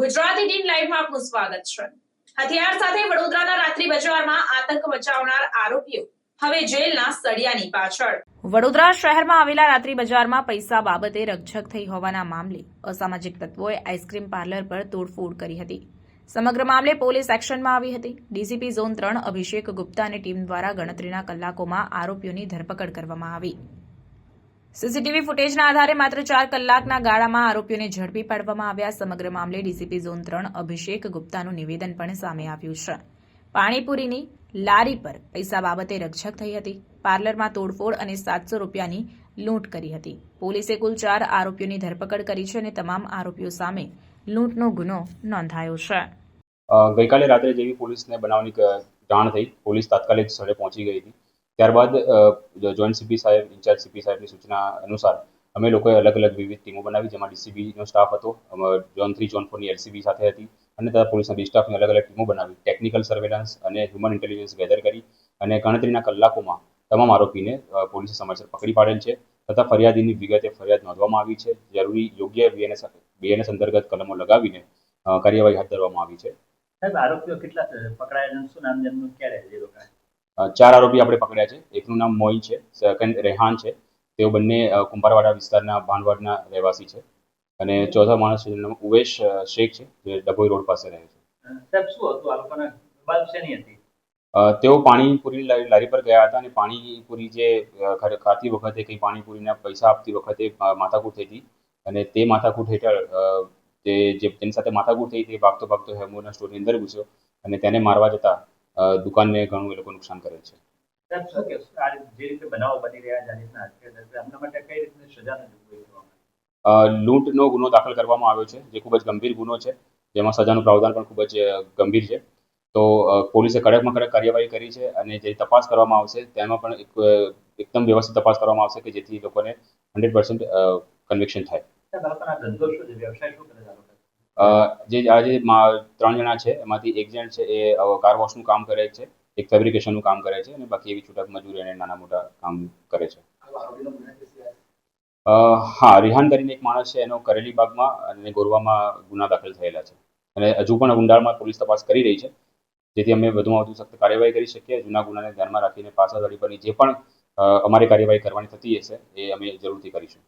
Gujarati dean લાઈવમાં આપનું સ્વાગત છે. હથિયાર સાથે વડોદરાના રાત્રિ બજારમાં આતંક મચાવનાર આરોપીઓ હવે જેલના સળિયાની પાછળ. વડોદરા શહેરમાં આવેલા રાત્રિ બજારમાં પૈસા બાબતે રકઝક થઈ હોવાના મામલે અસામાજિક તત્વોએ આઈસ્ક્રીમ પાર્લર પર તોડફોડ કરી હતી. સમગ્ર મામલે પોલીસ એક્શનમાં આવી હતી. ડીસીપી ઝોન ત્રણ અભિષેક ગુપ્તા અને ટીમ દ્વારા ગણતરીના કલાકોમાં આરોપીઓની ધરપકડ કરવામાં આવી. સીસીટીવી ફૂટેજના આધારે માત્ર ચાર કલાકના ગાળામાં આરોપીઓને ઝડપી પાડવામાં આવ્યા. સમગ્ર મામલે ડીસીપી ઝોન ત્રણ અભિષેક ગુપ્તાનું નિવેદન પણ સામે આવ્યું છે. પાણીપુરીની લારી પર પૈસા બાબતે રક્ષક થઈ હતી. પાર્લરમાં તોડફોડ અને સાતસો રૂપિયાની લૂંટ કરી હતી. પોલીસે કુલ ચાર આરોપીઓની ધરપકડ કરી છે અને તમામ આરોપીઓ સામે લૂંટનો ગુનો નોંધાયો છે. ગઈકાલે રાત્રે જેવી પોલીસને બનાવની જાણ થઈ. પોલીસ તાત્કાલિક સ્થળે પહોંચી ગઈ હતી. ત્યારબાદ જોઈન્ટ સીપી સાહેબ ઇન્ચાર્જ સીપી સાહેબની સૂચના અનુસાર અમે લોકોએ અલગ અલગ વિવિધ ટીમો બનાવી, જેમાં ડીસીબીનો સ્ટાફ હતો ઝોન થ્રી ઝોન ફોરની એલસીબી સાથે હતી અને તથા પોલીસના બી સ્ટાફની અલગ અલગ ટીમો બનાવી ટેકનિકલ સર્વેલન્સ અને હ્યુમન ઇન્ટેલિજન્સ ગેધર કરી અને ગણતરીના કલાકોમાં તમામ આરોપીને પોલીસે સમયસર પકડી પાડેલ છે તથા ફરિયાદીની વિગતે ફરિયાદ નોંધવામાં આવી છે. જરૂરી યોગ્ય બીએનએસ બીએનએસ અંતર્ગત કલમો લગાવીને કાર્યવાહી હાથ ધરવામાં આવી છે. સાહેબ, આરોપીઓ કેટલા પકડાયેલા પકડાયા શું નામ, જેમનું, ક્યારે ચાર આરોપી આપણે પકડ્યા છે. એકનું નામ મોઈ છે સેકન્ડ રેહાન છે. તેઓ બંને કુંભારવાડા વિસ્તારના ભાંડવાડના રહેવાસી છે. અને ચોથા માણસ છે જેનું નામ ઉવેશ શેખ છે જે ડભોઈ રોડ પાસે રહે છે. તેઓ પાણીપુરી લારી પર ગયા હતા અને પાણીપુરી જે ખાતી વખતે કંઈ પાણીપુરીના પૈસા આપતી વખતે માથાકૂટ થઈ હતી. અને તે માથાકૂટ હેઠળ તે જે તેની સાથે માથાકૂટ થઈ તે ભાગતો ભાગતો હેમોના સ્ટોરની અંદર ઘૂસ્યો અને તેને મારવા જતાં દુકાનને ઘણું એ લોકો નુકસાન કરે છે. લૂંટનો ગુનો દાખલ કરવામાં આવ્યો છે જે ખૂબ જ ગંભીર ગુનો છે. જેમાં સજાનું પ્રાવધાન પણ ખૂબ જ ગંભીર છે. તો પોલીસે કડકમાં કડક કાર્યવાહી કરી છે અને જે તપાસ કરવામાં આવશે તેમાં પણ એક, એકદમ વ્યવસ્થિત તપાસ કરવામાં આવશે કે જેથી લોકોને હંડ્રેડ પર્સન્ટ કન્વિક્શન થાય. જે આજે ત્રણ જણા છે, એમાંથી એક જણ છે એ કાર વોશનું કામ કરે છે, એક ફેબ્રિકેશનનું કામ કરે છે અને બાકી એવી છૂટક મજૂરી અને નાના મોટા કામ કરે છે. હા, રિહાન કરીને એક માણસ છે, એનો કરેલી બાગમાં અને ગોરવામાં ગુના દાખલ થયેલા છે. અને હજુ પણ ઊંડાણમાં પોલીસ તપાસ કરી રહી છે. જેથી અમે વધુમાં વધુ સખ્ત કાર્યવાહી કરી શકીએ, જૂના ગુનાને ધ્યાનમાં રાખીને પાછા પરની જે પણ અમારી કાર્યવાહી કરવાની થતી હશે, એ અમે જરૂરથી કરીશું.